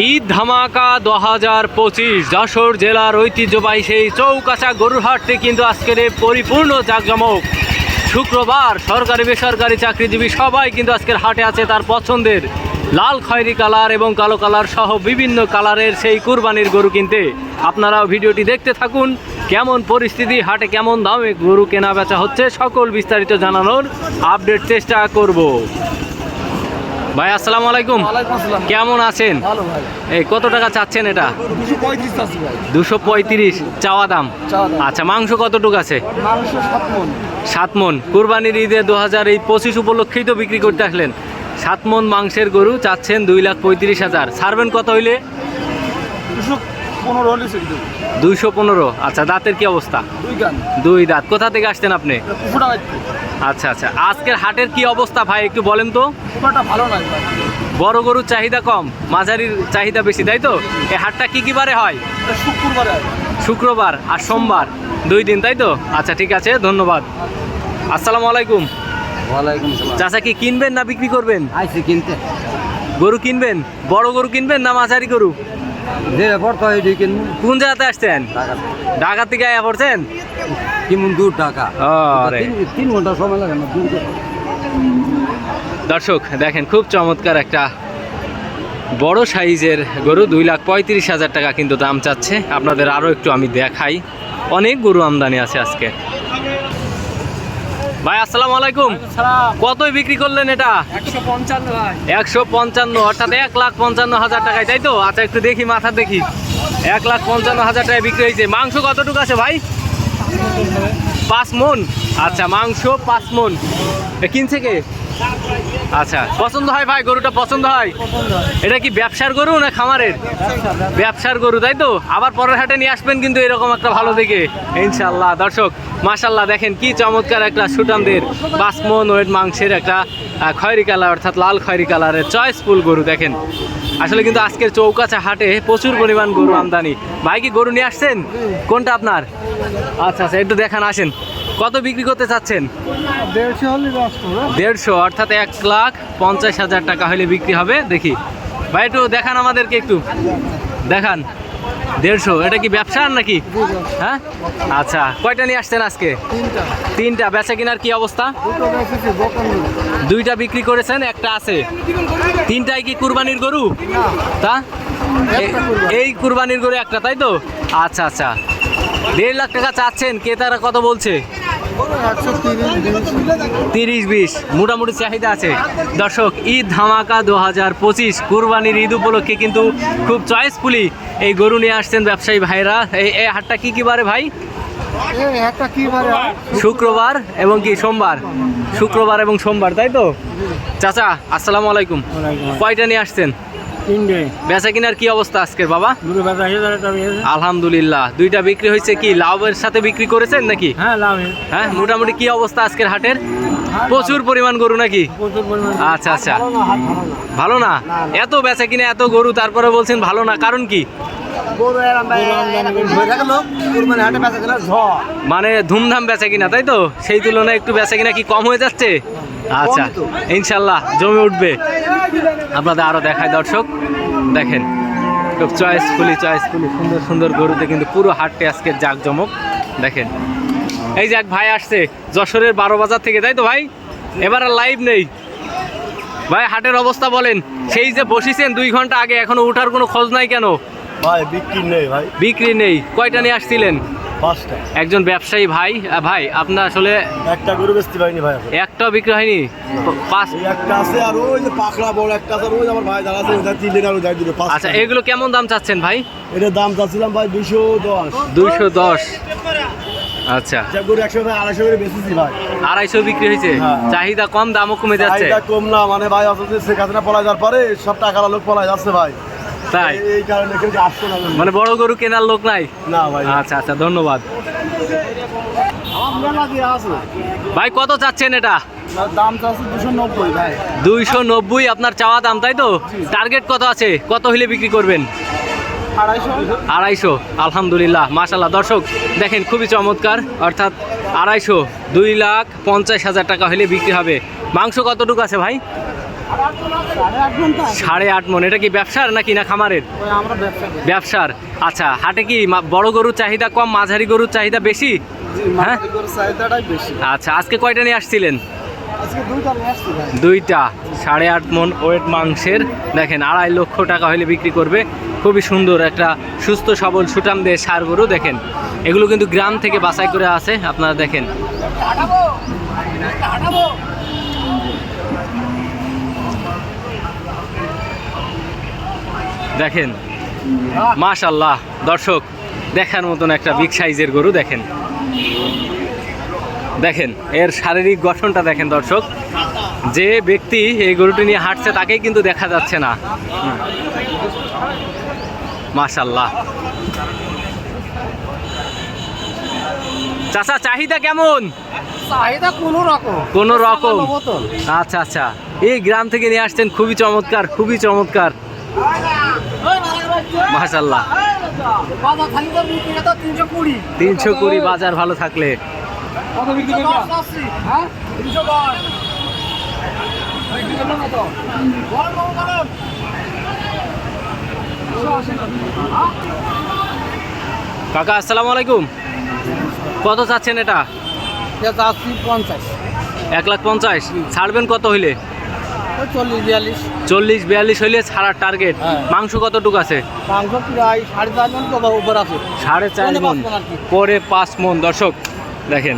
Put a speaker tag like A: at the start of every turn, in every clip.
A: ঈদ ধামাকা দু হাজার পঁচিশ যশোর জেলার ঐতিহ্যবাহী সেই চৌকাছা গরুর হাটটি কিন্তু আজকের এই পরিপূর্ণ জাঁকজমক। শুক্রবার সরকারি বেসরকারি চাকরিজীবী সবাই কিন্তু আজকের হাটে আছে তার পছন্দের। লাল খয়েরি কালার এবং কালো কালার সহ বিভিন্ন কালারের সেই কুরবানির গরু কিনতে। আপনারাও ভিডিওটি দেখতে থাকুন, কেমন পরিস্থিতি, হাটে কেমন দামে গরু কেনা বেচা হচ্ছে, সকল বিস্তারিত জানানোর আপডেট চেষ্টা করব। ভাই আসসালামু আলাইকুম। কেমন আছেন? এই কত টাকা চাচ্ছেন এটা?
B: দুশো পঁয়ত্রিশ
A: চাওয়া দাম? আচ্ছা মাংস কতটুকু আছে?
B: সাতমন সাত মন।
A: কুরবানির ঈদে দু হাজার এই পঁচিশ উপলক্ষেই তো বিক্রি করতে আসলেন। সাত মন মাংসের গরু চাচ্ছেন দুই লাখ পঁয়ত্রিশ হাজার। ছাড়বেন কত হইলে?
B: পনেরো হলে
A: দুইশো পনেরো। আচ্ছা দাঁতের কি অবস্থা?
B: দুই
A: দাঁত। কোথা থেকে আসতেন আপনি? আচ্ছা আচ্ছা। আজকের হাটের কি অবস্থা ভাই একটু বলেন তো?
B: ভালো নয়
A: বড় গরুর চাহিদা কম মাঝারির চাহিদা বেশি তাই তো? এই হাটটা কি কি বারে হয়?
B: শুক্রবারে।
A: শুক্রবার আর সোমবার দুই দিন তাই তো? আচ্ছা ঠিক আছে ধন্যবাদ। আসসালামু আলাইকুম।
B: ওয়ালাইকুম
A: চাচা কি কিনবেন না বিক্রি করবেন?
B: আইসি কিনতে।
A: গরু কিনবেন? বড় গরু কিনবেন না মাঝারি গরু?
B: যে পড়তো এটি কিনবো
A: কোন জায়গাতে আসছেন? ঢাকা। থেকে আয়া পড়ছেন?
B: কেমন দূর
A: আরে।
B: তিন- তিন ঘণ্টা সময় লাগে না দূর
A: দর্শক দেখেন খুব চমৎকার একটা বড় সাইজের গরু দুই লাখ পঁয়ত্রিশ হাজার টাকা কিন্তু দাম চাচ্ছে। আপনাদের আরও একটু আমি দেখাই। অনেক গরু আমদানি আছে আজকে। ভাই আসসালামু আলাইকুম। কতই বিক্রি করলেন এটা?
B: একশো পঞ্চান্ন
A: অর্থাৎ এক লাখ পঞ্চান্ন হাজার টাকায় তাই তো? আচ্ছা একটু দেখি মাথা দেখি। এক লাখ পঞ্চান্ন হাজার টাকায় বিক্রি হয়েছে। মাংস কতটুকু আছে ভাই? পাঁচ মন। আচ্ছা মাংস পাঁচ মন। কিনছে কে? আচ্ছা পছন্দ হয় ভাই, গরুটা পছন্দ হয়? এটা কি ব্যবসার গরু না খামারের? ব্যবসার গরু, তাই তো? আবার পরের হাটে নিয়ে আসবেন কিন্তু এরকম একটা ভালো দেখে ইনশাল্লাহ দর্শক মাশাল্লাহ দেখেন কি চমৎকার একটা সুটানদের পাঁচ মন ওয়েট মাংসের একটা খয়েরি কালার, অর্থাৎ লাল খয়েরি কালারের চয়েসফুল গরু, দেখেন। আসলে কিন্তু আজকের চৌকাছা হাটে প্রচুর পরিমাণ গরু আমদানি। ভাই কি গরু নিয়ে আসছেন? কোনটা আপনার? আচ্ছা আচ্ছা একটু দেখান, আসেন। কত বিক্রি করতে চাচ্ছেন?
B: দেড়শো
A: অর্থাৎ এক লাখ পঞ্চাশ হাজার টাকা হলে বিক্রি হবে। দেখি। ভাই একটু দেখান আমাদেরকে একটু। দেখান। দেড়শো এটা কি ব্যবসার নাকি? হ্যাঁ? আচ্ছা কয়টা নিয়ে আসছেন আজকে?
B: তিনটা।
A: বেচা কিনার কি অবস্থা? দুইটা বিক্রি করেছেন একটা আছে। তিনটাই কি কুরবানির গরু? তা। এই কুরবানির গরু একটা তাই তো? আচ্ছা আচ্ছা। দেড় লাখ টাকা চাচ্ছেন ক্রেতারা কত বলছে?
B: তিরিশ
A: বিশ মোটামুটি চাহিদা আছে। দর্শক ঈদ ধামাকা দু হাজার পঁচিশ কুরবানির ঈদ উপলক্ষে কিন্তু খুব চয়েসফুলি এই গরু নিয়ে আসছেন ব্যবসায়ী ভাইরা এই এই হাটটা কী কী বারে ভাই? শুক্রবার এবং কি সোমবার? শুক্রবার এবং সোমবার তাই তো? চাচা আসসালামু আলাইকুম। কয়টা নিয়ে আসছেন?
B: তিনটে।
A: বেচা কিনার কি অবস্থা আজকের বাবা? আলহামদুলিল্লাহ। দুইটা বিক্রি হয়েছে কি? লাভের সাথে বিক্রি করেছেন নাকি?
B: হ্যাঁ
A: হ্যাঁ মোটামুটি কি অবস্থা আজকের হাটের? প্রচুর পরিমাণ গরু নাকি? আচ্ছা আচ্ছা।
B: ভালো না,
A: এত বেচা কিনে এত গরু তারপরে বলছেন ভালো না। কারণ কি?
B: ঝড়।
A: মানে ধুমধাম বেচা কিনা তাই তো? সেই তুলনায় একটু বেচা কিনা কি কম হয়ে যাচ্ছে? আচ্ছা ইনশাল্লাহ জমে উঠবে। আপনাদের আরও দেখায় দর্শক। দেখেন খুব চয়েসফুলি চয়েসফুলি সুন্দর সুন্দর গরুতে কিন্তু পুরো হাটটি আজকে জাঁকজমক। দেখেন এই যে এক ভাই আসছে যশোরের বারো বাজার থেকে তাই তো ভাই? এবার আর লাইভ নেই। ভাই হাটের অবস্থা বলেন সেই যে বসিছেন দুই ঘণ্টা আগে এখনও উঠার কোনো খোঁজ নাই কেন?
C: ভাই বিক্রি নেই ভাই।
A: বিক্রি নেই কয়টা নিয়ে আসছিলেন? একজন ব্যবসায়ী ভাই ভাই আপনার আসলে
C: একটা গরু বেচতে পারিনি ভাই
A: একটাও বিক্রি হয়নি? পাঁচ
C: একটা আছে আর ওই যে পাখড়া বড় একটা আছে ওই আমার ভাই দাঁড়া আছে ওই তিন দিন আর যাই পাঁচ
A: আচ্ছা এগুলো কেমন দাম চাচ্ছেন ভাই?
C: এটার দাম চাচ্ছিলাম ভাই দুশো দশ।
A: দুইশো দশ। আচ্ছা।
C: যা গরু একশো আড়াইশো করে বেচেছি ভাই।
A: আড়াইশো বিক্রি হয়েছে?
C: হ্যাঁ।
A: চাহিদা কম দামও কমে যাচ্ছে?
C: চাহিদা কম না মানে ভাই অথচ শেখ হাসিনা পলাই যাওয়ার পরে সব টাকার লোক পলাই যাচ্ছে ভাই।
A: তাই?
C: এই- কারণে কেউ আসতো না
A: মানে বড় গরু কেনার লোক নাই?
C: না ভাই।
A: আচ্ছা আচ্ছা ধন্যবাদ। ভাই কত চাচ্ছেন এটা? দুইশো নব্বই আপনার চাওয়া দাম তাই তো? টার্গেট কত আছে? কত হলে বিক্রি করবেন?
B: আড়াইশো।
A: আড়াইশো আলহামদুলিল্লাহ মাশাল্লাহ দর্শক দেখেন খুবই চমৎকার। অর্থাৎ আড়াইশো দুই লাখ পঞ্চাশ হাজার টাকা হলে বিক্রি হবে। মাংস কতটুকু আছে ভাই?
B: সাড়ে আট
A: মন। এটা কি ব্যবসার নাকি না খামারের? ব্যবসার। আচ্ছা হাটে কি বড় গরুর চাহিদা কম, মাঝারি গরুর চাহিদা বেশি? হ্যাঁ? আচ্ছা আজকে কয়টা নিয়ে আসছিলেন?
B: দুইটা।
A: সাড়ে আট মন ওয়েট মাংসের। দেখেন, আড়াই লক্ষ টাকা হলে বিক্রি করবে। খুবই সুন্দর একটা সুস্থ সবল সুটাম দিয়ে সার গরু, দেখেন। এগুলো কিন্তু গ্রাম থেকে বাছাই করে আছে, আপনারা দেখেন। দেখেন মাশাল্লাহ দর্শক দেখার মতন একটা বিগ সাইজের গরু দেখেন। দেখেন এর শারীরিক গঠনটা দেখেন দর্শক। যে ব্যক্তি এই গরুটি নিয়ে হাঁটছে তাকেই কিন্তু দেখা যাচ্ছে না। মাশাল্লাহ চাচা চাহিদা কেমন?
B: চাহিদা কোনো রকম।
A: কোনো রকম? আচ্ছা আচ্ছা। এই গ্রাম থেকে নিয়ে আসছেন খুবই চমৎকার খুবই চমৎকার। মাশাল্লাহ
B: তিনশো কুড়ি।
A: বাজার ভালো থাকলে।
B: কত বিক্রি করবা? হ্যাঁ?
A: কাকা আসসালামু আলাইকুম। কত চাচ্ছেন এটা?
B: পঞ্চাশ।
A: এক লাখ পঞ্চাশ। ছাড়বেন কত হইলে?
B: চল্লিশ বিয়াল্লিশ।
A: হইলে ছাড়ার টার্গেট
B: হ্যাঁ।
A: মাংস কতটুকু আছে?
B: মাংস প্রায় সাড়ে চার কত উপর আছে।
A: সাড়ে চার মন। পরে পাঁচ মন। দর্শক দেখেন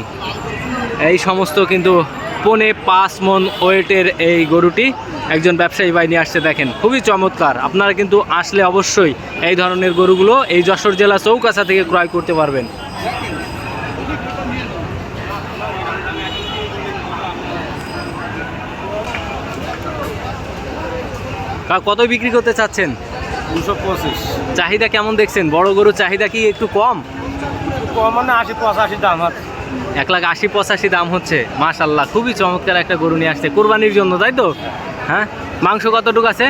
A: এই সমস্ত কিন্তু পনে পাঁচ মন ওয়েটের এই গরুটি একজন ব্যবসায়ী ভাই নিয়ে আসছে দেখেন খুবই চমৎকার। আপনারা কিন্তু আসলে অবশ্যই এই ধরনের গরুগুলো এই যশোর জেলা চৌকাছা থেকে ক্রয় করতে পারবেন। কত বিক্রি করতে চাচ্ছেন?
B: দুশো পঁচিশ।
A: চাহিদা কেমন দেখছেন? বড় গরুর চাহিদা কি একটু কম?
B: কম মানে আশি পঁচাশি দাম আছে।
A: এক লাখ আশি পঁচাশি দাম হচ্ছে। মাশাল্লাহ খুবই চমৎকার একটা গরু নিয়ে আসছে। কোরবানির জন্য তাই তো? হ্যাঁ? মাংস কতটুকু আছে?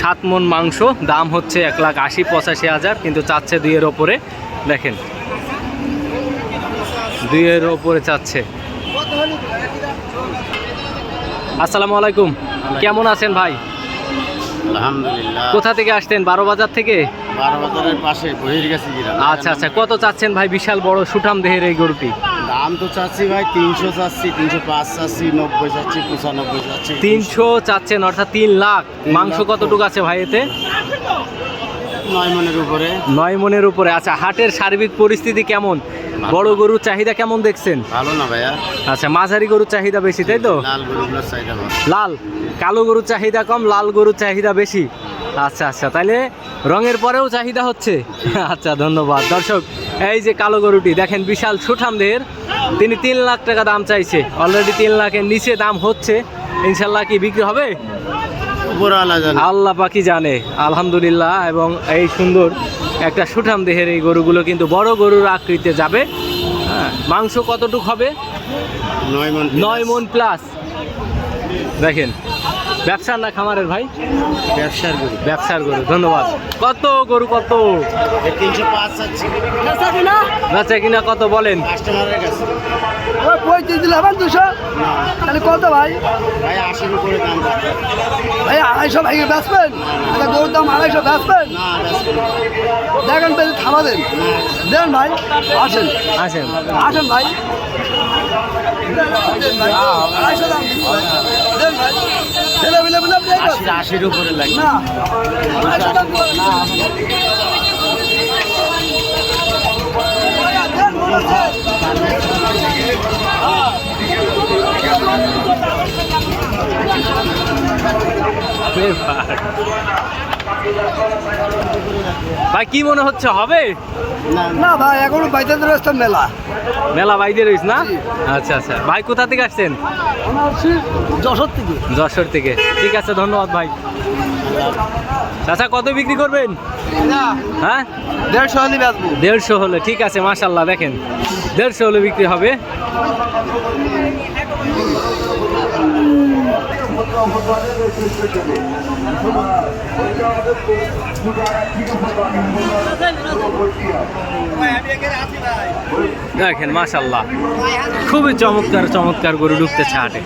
A: সাত মন মাংস দাম হচ্ছে এক লাখ আশি পঁচাশি হাজার কিন্তু চাচ্ছে দুইয়ের ওপরে। দেখেন। দুইয়ের ওপরে চাচ্ছে। আসসালামু আলাইকুম। কেমন আছেন ভাই?
C: আলহামদুলিল্লাহ।
A: কোথা থেকে আসতেন বারো বাজার থেকে?
C: বারো বাজারের পাশে বহির গেছি
A: আচ্ছা আচ্ছা। কত চাচ্ছেন ভাই বিশাল বড় সুঠাম দেহের এই গরুটি?
C: দাম তো চাচ্ছি ভাই তিনশো চাচ্ছি তিনশো পাঁচ চাচ্ছি নব্বই চাচ্ছি পঁচানব্বই চাচ্ছি।
A: তিনশো চাচ্ছেন অর্থাৎ তিন লাখ। মাংস কতটুকু আছে ভাই এতে?
C: নয় মনের উপরে।
A: নয় মনের উপরে। আচ্ছা হাটের সার্বিক পরিস্থিতি কেমন? বড় গরুর চাহিদা কেমন দেখছেন?
C: ভালো না ভাইয়া।
A: আচ্ছা মাঝারি গরুর চাহিদা বেশি তাই তো?
C: লাল গরুগুলোর চাহিদা
A: লাল। কালো গরুর চাহিদা কম লাল গরুর চাহিদা বেশি। আচ্ছা আচ্ছা তাহলে রঙের পরেও চাহিদা হচ্ছে। আচ্ছা ধন্যবাদ। দর্শক এই যে কালো গরুটি দেখেন বিশাল সুঠাম দেহের তিনি তিন লাখ টাকা দাম চাইছে। অলরেডি তিন লাখের নিচে দাম হচ্ছে। ইনশাল্লাহ কি বিক্রি হবে? আল্লাহ পাখি জানে আলহামদুলিল্লাহ। এবং এই সুন্দর একটা সুঠাম দেহের এই গরুগুলো কিন্তু বড় গরুর আকৃতিতে যাবে। হ্যাঁ, মাংস কতটুক হবে?
C: নয় মন
A: নয় মন প্লাস দেখেন ব্যবসার না খামারের ভাই?
C: ব্যবসার গরু।
A: ব্যবসার গরু ধন্যবাদ। কত গরু কত?
C: তিনশো পাঁচ
A: বেচা কিনা? কত বলেন?
B: পঁয়ত্রিশ দিলে আমার দুশো? তাহলে কত ভাই?
C: ভাই আশির উপরে দাম
B: ভাই আড়াইশো ভাই বেচবেন? গরুর দাম আড়াইশো বেচবেন?
C: না
B: দেখেন পেলে থামা দেন। দেন ভাই আসেন।
A: আসেন।
B: আসেন ভাই দেন ভাই। আড়াইশো দাম দিচ্ছি ভাই। দেন ভাই ছেলে মিলে মিলে আপনি এই
C: আশির। আশির উপরে লাগবে
B: না
A: ভাই কি মনে হচ্ছে হবে?
C: না
B: ভাই এখনও বাইতে রাস্তা মেলা।
A: মেলা বাইরে রয়েছ না? আচ্ছা আচ্ছা। ভাই কোথা থেকে আসছেন?
B: যশোর থেকে।
A: যশোর থেকে। ঠিক আছে ধন্যবাদ ভাই। চাচা কত বিক্রি করবেন? হ্যাঁ?
B: দেড়শো হলে
A: দেড়শো হলে ঠিক আছে মাশাল্লাহ দেখেন। দেড়শো হলে বিক্রি হবে। দেখেন মাশাল্লাহ খুবই চমৎকার চমৎকার গরু ঢুকতেছে হাটে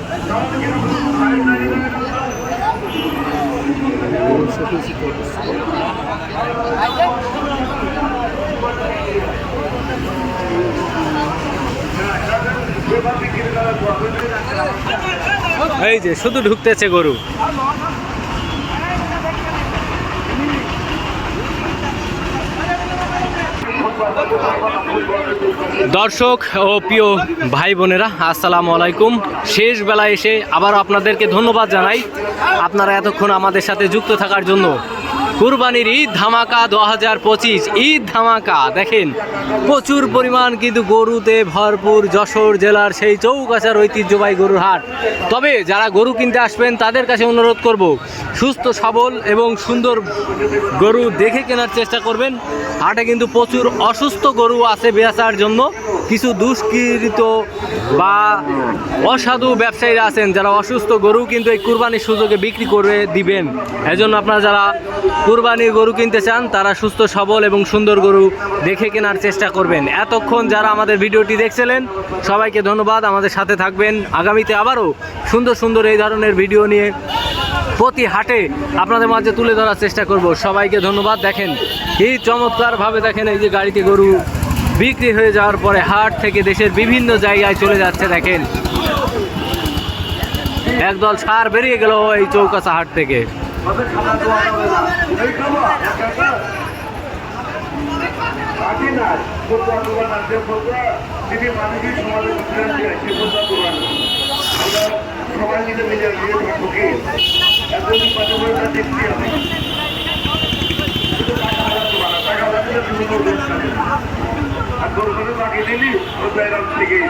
A: এই যে, শুধু ঢুকতেছে গরু। দর্শক ও প্রিয় ভাই বোনেরা, আসসালামু আলাইকুম। শেষ বেলায় এসে আবার আপনাদেরকে ধন্যবাদ জানাই। আপনারা এতক্ষণ আমাদের সাথে যুক্ত থাকার জন্য। কুরবানির ঈদ ধামাকা দু হাজার পঁচিশ, ঈদ ধামাকা। দেখেন, প্রচুর পরিমাণ কিন্তু গরুতে ভরপুর যশোর জেলার সেই চৌগাছার ঐতিহ্যবাহী গরুর হাট। তবে যারা গরু কিনতে আসবেন, তাদের কাছে অনুরোধ করব, সুস্থ, সবল এবং সুন্দর গরু দেখে কেনার চেষ্টা করবেন। হাটে কিন্তু প্রচুর অসুস্থ গরু আছে বেচার জন্য। কিছু দুষ্কৃত বা অসাধু ব্যবসায়ীরা আছেন যারা অসুস্থ গরু কিন্তু এই কুরবানির সুযোগে বিক্রি করে দিবেন। এজন্য আপনারা যারা কুরবানির গরু কিনতে চান, তারা সুস্থ, সবল এবং সুন্দর গরু দেখে কেনার চেষ্টা করবেন। এতক্ষণ যারা আমাদের ভিডিওটি দেখছিলেন, সবাইকে ধন্যবাদ। আমাদের সাথে থাকবেন। আগামীতে আবারও সুন্দর সুন্দর এই ধরনের ভিডিও নিয়ে প্রতি হাটে আপনাদের মাঝে তুলে ধরার চেষ্টা করব। সবাইকে ধন্যবাদ। দেখেন এই চমৎকারভাবে দেখেন এই যে গাড়িতে গরু বিক্রি হয়ে যাওয়ার পরে হাট থেকে দেশের বিভিন্ন জায়গায় চলে যাচ্ছে, দেখেন। একদল সার বেরিয়ে গেল এই চৌকাছা হাট থেকে।
D: আর গরু গরু লাগিয়ে দিলি ও জায়গা থেকেই